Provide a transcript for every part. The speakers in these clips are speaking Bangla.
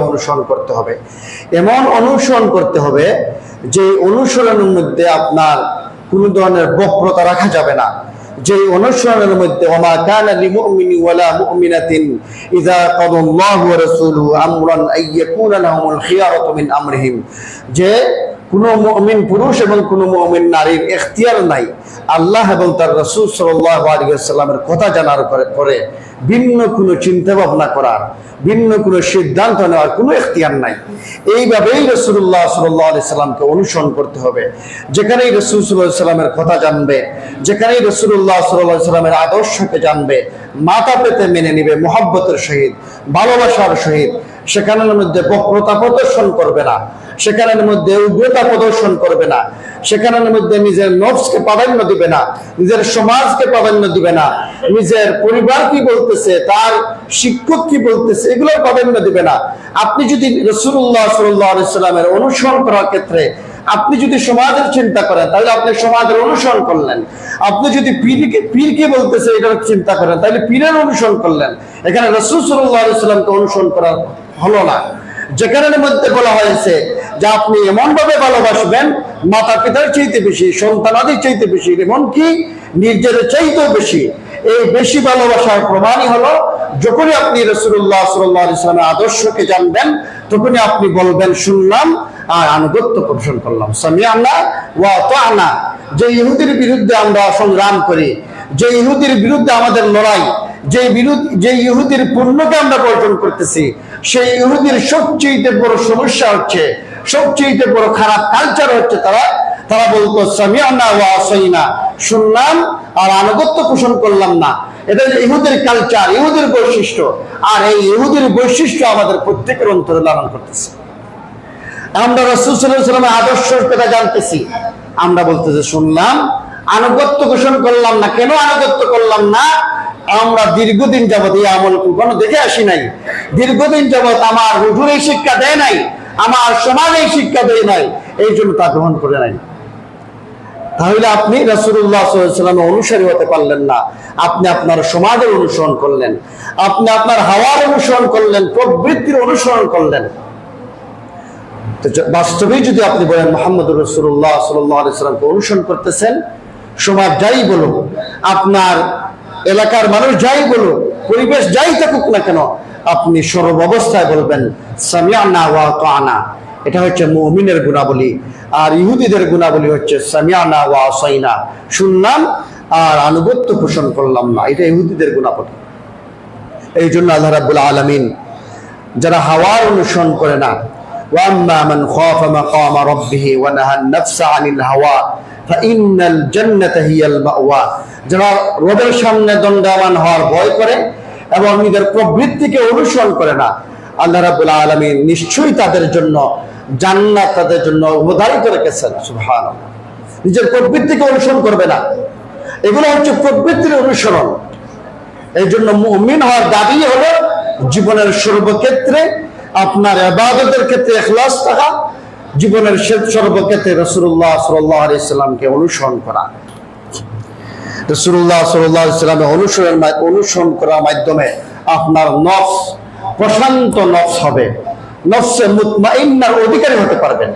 অনুসরণ করতে হবে। এমন অনুসরণ করতে হবে যে অনুসরণের মধ্যে আপনার কোনো ধরনের বক্রতা রাখা যাবে না। যে অনুসরণের মধ্যে যে পুরুষ এবং কোনো মুমিন নারীর এখতিয়ার নাই। আল্লাহ এবং তার রাসূল সাল্লাল্লাহু আলাইহি কথা জানার পরে ভিন্ন কোনো চিন্তা ভাবনা করার, ভিন্ন কোনো সিদ্ধান্ত নেওয়ার কোনো এখতিয়ার নাই। এইভাবেই রসুল্লাহ সাল্লাহ আলি সাল্লামকে অনুসরণ করতে হবে। যেখানেই রসুল সাল্লাহ সাল্লামের কথা জানবে, যেখানেই রসুল্লাহ সাল্লাহ সাল্লামের আদর্শকে জানবে, মাথা পেতে মেনে নিবে মোহাব্বতের সহিত, ভালোবাসার সহিত, সেখানের মধ্যে বক্রতা প্রদর্শন করবে না। সেখানের মধ্যে উগ্রতা প্রদর্শন করবে না। সেখানের মধ্যে নিজের নফসকে প্রাধান্য দিবে না, নিজের সমাজকে প্রাধান্য দিবে না, নিজের পরিবার কি বলতেছে, তার শিক্ষক কি বলতেছে, এগুলোর প্রাধান্য দিবে না। আপনি যদি রসুল্লাহ সাল্লামের অনুসরণ করার ক্ষেত্রে আপনি যদি সমাজের চিন্তা করেন, তাহলে আপনি সমাজের অনুসরণ করলেন। আপনি যদি পীরকে পীরকে বলতেছে, এটার চিন্তা করেন, তাহলে পীরের অনুসরণ করলেন। এখানে রসুল সাল্লাহ সাল্লামকে অনুসরণ করা হলো না। যেখানের মধ্যে বলা হয়েছে যে আপনি এমন ভাবে ভালোবাসবেন মাতা পিতার চাইতে বেশি, সন্তানাদের চাইতে বেশি, এমনকি নিজের চাইতেও বেশি। এই বেশি ভালোবাসার প্রমাণই হলো, যখনই আপনি রসুল্লাহ সাল্লাহ ইসলামের আদর্শকে জানবেন, তখনই আপনি বলবেন, শুনলাম আর আনুগত্য পোষণ করলাম। সামিয়ানা ওয়া তানা যে ইহুদির বিরুদ্ধে আমরা সংগ্রাম করি, যে ইহুদির বিরুদ্ধে আমাদের লড়াই, যে বিরুদ্ধ যে ইহুদির পূর্ণকে আমরা বর্জন করতেছি সেই ইহুদির সবচেয়ে বড় সমস্যা হচ্ছে, সবচেয়ে বড় খারাপ কালচার হচ্ছে তারা তারা বলতো সামিয়ানা ওয়া আসাইনা। শুনলাম আর আনুগত্য পোষণ করলাম না। এটা যে ইহুদের কালচার ইহুদের বৈশিষ্ট্য। আর এই ইহুদের বৈশিষ্ট্য আমাদের প্রত্যেকের অন্তরে লালন করতেছে। আমরা রসুল আদর্শ কথা জানতেছি। আমরা বলতেছি, শুনলাম, আনুগত্য ঘোষণ করলাম না। কেন আনুগত্য করলাম না? আমরা দীর্ঘদিন যাবত এই আমল কোনো দেখে আসি নাই। দীর্ঘদিন যাবত আমার হুজুর এই শিক্ষা দেয় নাই, আমার সমাজ এই শিক্ষা দেয় নাই, এই জন্য তা গ্রহণ করে নাই। তাহলে আপনি রাসুল্লাহ অনুসারী হতে পারলেন না। আপনি আপনার সমাজের অনুসরণ করলেন, আপনি আপনার হাওয়ার অনুসরণ করলেন, প্রবৃত্তির অনুসরণ করলেন। বাস্তবেই যদি আপনি বলেন মোহাম্মদ রসুল্লাহ সাল্লামকে অনুসরণ করতেছেন, সমাজ যাই বলুক, আপনার এলাকার মানুষ যাই বলুক, পরিবেশ যাই থাকুক না কেন, আপনি সর্বাবস্থায় বলবেন সামিয়ানা ওয়া তানা এটা হচ্ছে মুমিনের গুণাবলী, আর ইহুদিদের গুণাবলী হচ্ছে সামিয়ানা ওয়া সাইনা শুনলাম আর আনুগত্য পোষণ করলাম না, এটা ইহুদিদের গুণাবলী। এই জন্য আল্লাহ রাব্বুল আলামিন, যারা হাওয়ার অনুসরণ করে না ওয়াম্মা মান খাফা মাকামা রাব্বিহি ওয়া নাহা আন-নাফসা আনিল হাওয়া ফাইন্নাল জান্নাতা যারা রবের সামনে দণ্ডায়মান হওয়ার ভয় করে এবং নিজের প্রবৃত্তিকে অনুসরণ করে না, আল্লাহ রাব্বুল আলামিন নিশ্চয়ই তাদের জন্য জান্নাত তাদের জন্য অবধারিত রেখেছেন। সুবহানাল্লাহ। নিজের প্রবৃত্তিকে অনুসরণ করবে না। এগুলো হচ্ছে প্রবৃত্তির অনুসরণ। এই জন্য মুমিন হওয়ার দাবি হলো জীবনের সর্বক্ষেত্রে আপনার আবাদতের ক্ষেত্রে এখলাস থাকা, জীবনের সর্বক্ষেত্রে রসুল্লাহ সাল্লাহ আলাইসাল্লামকে অনুসরণ করা। রসুল্লাহ সাল্লাহ ইসলামের অনুসরণ অনুসরণ করার মাধ্যমে আপনার প্রশান্ত হবে। নফসে অধিকারী হতে পারবেন।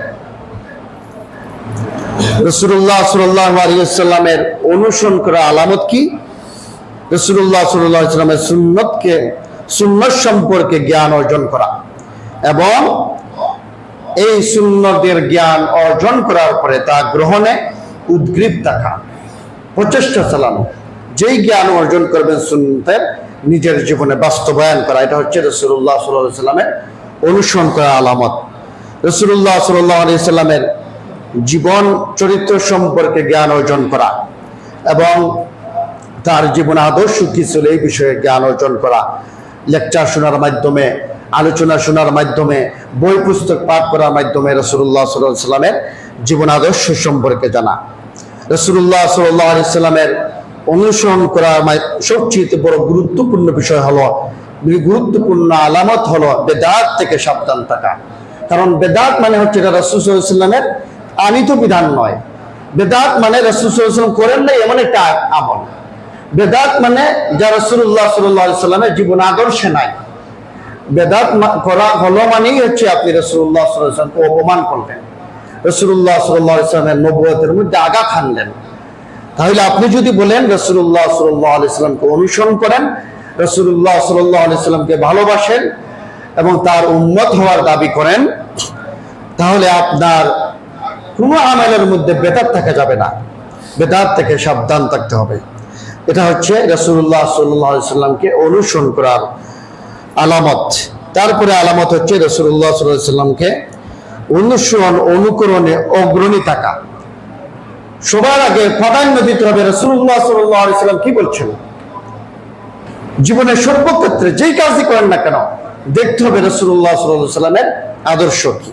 রসুল্লাহ সাল্লাহ অনুসরণ করা আলামত কি? রসুল্লাহ সাল্লাহ ইসলামের সুন্নতকে সুন্নত সম্পর্কে জ্ঞান অর্জন করা। এবং এই সুন্নতের জ্ঞান অর্জন করার পরে তা গ্রহণে উদ্গ্রীব থাকা প্রচেষ্টা চালানো। যেই জ্ঞান অর্জন করবেন সুন্নতের নিজের জীবনে বাস্তবায়ন করা, এটা হচ্ছে রসুল্লাহ সাল্লাহ সাল্লামের অনুসরণ করা আলামত। রসুল্লাহ সাল্লাহ আলি সাল্লামের জীবন চরিত্র সম্পর্কে জ্ঞান অর্জন করা এবং তার জীবন আদর্শ কি ছিল এই বিষয়ে জ্ঞান অর্জন করা, লেকচার শোনার মাধ্যমে আলোচনা শোনার মাধ্যমে, বই পুস্তক পাঠ করার মাধ্যমে রসুল্লাহ সাল্লামের জীবন আদর্শ সম্পর্কে জানা। রসুল্লাহ সাল্লামের অনুসরণ করা সবচেয়ে বড় গুরুত্বপূর্ণ বিষয় হলো, গুরুত্বপূর্ণ আলামত হলো বেদাত থেকে সাবধান থাকা। কারণ বেদাত মানে হচ্ছে এটা রসুলামের আনিত বিধান নয়। বেদাত মানে রসুলাম করেন না এমন একটা আমল। বেদাত মানে যা রসুল্লাহ সাল্লামের জীবন আদর্শে নাই। বেদাত করা হলো মানেই হচ্ছে আপনি রসুল্লাহ সাল্লামকে অপমান করলেন। রসুল্লাহ সাল্লাহ ইসলামের নবুয়তের মধ্যে আগা খানলেন। তাহলে আপনি যদি বলেন রসুল্লাহ সাল্লাহ আলাইসাল্লামকে অনুসরণ করেন রসুল্লাহ সাল্লাহ আলাইসাল্লামকে ভালোবাসেন এবং তার উন্মত হওয়ার দাবি করেন, তাহলে আপনার কোনো আমেলের মধ্যে বেদাত থাকা যাবে না। বেদাত থেকে সাবধান থাকতে হবে। এটা হচ্ছে রসুল্লাহ সাল্লাহ সাল্লামকে অনুসরণ করার আলামত। তারপরে আলামত হচ্ছে রসুল্লাহ সাল্লামকে অনুসরণ, অনুকরণে অগ্রণী থাকা। সবার আগে প্রাধান্য দিতে হবে রসুল্লাহ সাল্লাম কি বলছেন? জীবনের সর্বক্ষেত্রে যেই কাজই করেন না কেন, দেখতে হবে রসুল্লাহ সাল্লামের আদর্শ কি?